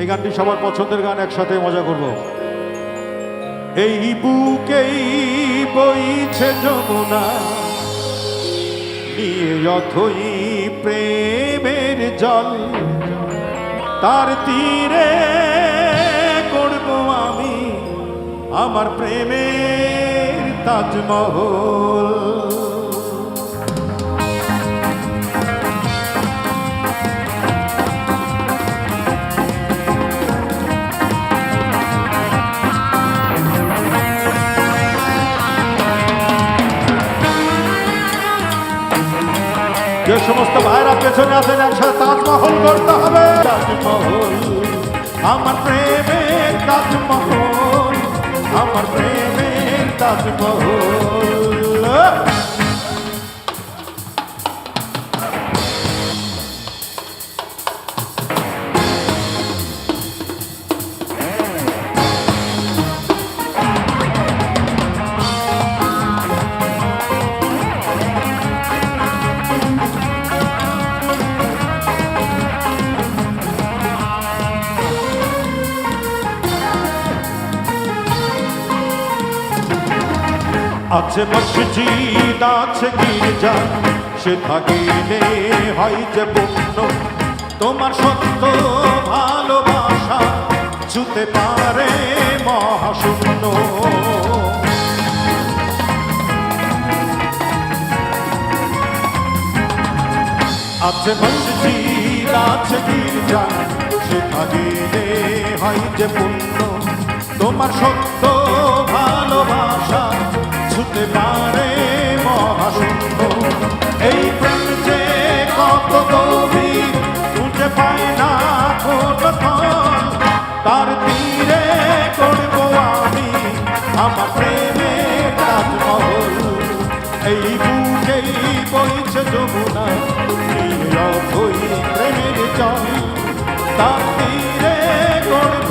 এই গানটি সবার পছন্দের গান, একসাথে মজা করব। এই বুকেই বইছে যমুনা, নিয়ে যথই প্রেমের জল, তার তীরে করব আমি আমার প্রেমের তাজমহল। যে সমস্ত ভাইরা পেছনে আছেন, একসাথে তাজমহল করতে হবে। তাজমহল, আমার প্রেমের তাজমহল, আমার প্রেমের তাজমহল। আছে মসজিদ আছে গির্জা, সে থাকিলে হয় যে পূর্ণ তোমার সত্য ভালোবাসা ছুতে পারে মহাশূন্য। আছে মসজিদ আছে গির্জা, সে থাকিলে হয় যে পূর্ণ তোমার সত্য ভালোবাসা ছুতে পারে মহাশূন্য এই প্রেম যে কত গভীর খুঁজে পায় না কোন তার তীরে করব আমি আমার প্রেমে তাজমহল। এই বুকেই বইছে যমুনা প্রেমের জল। তার তীরে করব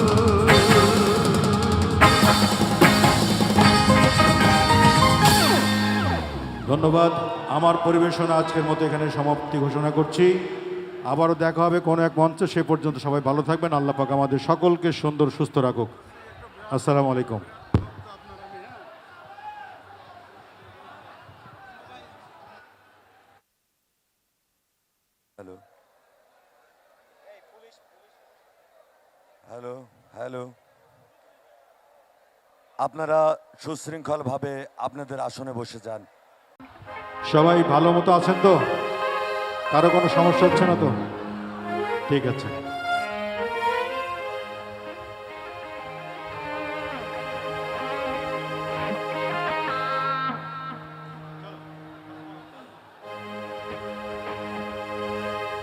ধন্যবাদ। আমার পরিবেশনা আজকের মতো এখানে সমাপ্তি ঘোষণা করছি। আবারও দেখা হবে কোনো এক মঞ্চে, সে পর্যন্ত সবাই ভালো থাকবেন। আল্লাহ পাক আমাদের সকলকে সুন্দর, সুস্থ রাখুক। আসসালামু আলাইকুম। হ্যালো। Hello hello. আপনারা সুশৃঙ্খলভাবে আপনাদের আসনে বসে যান। সবাই ভালো মতো আছেন তো? কারও কোনো সমস্যা হচ্ছে না তো? ঠিক আছে।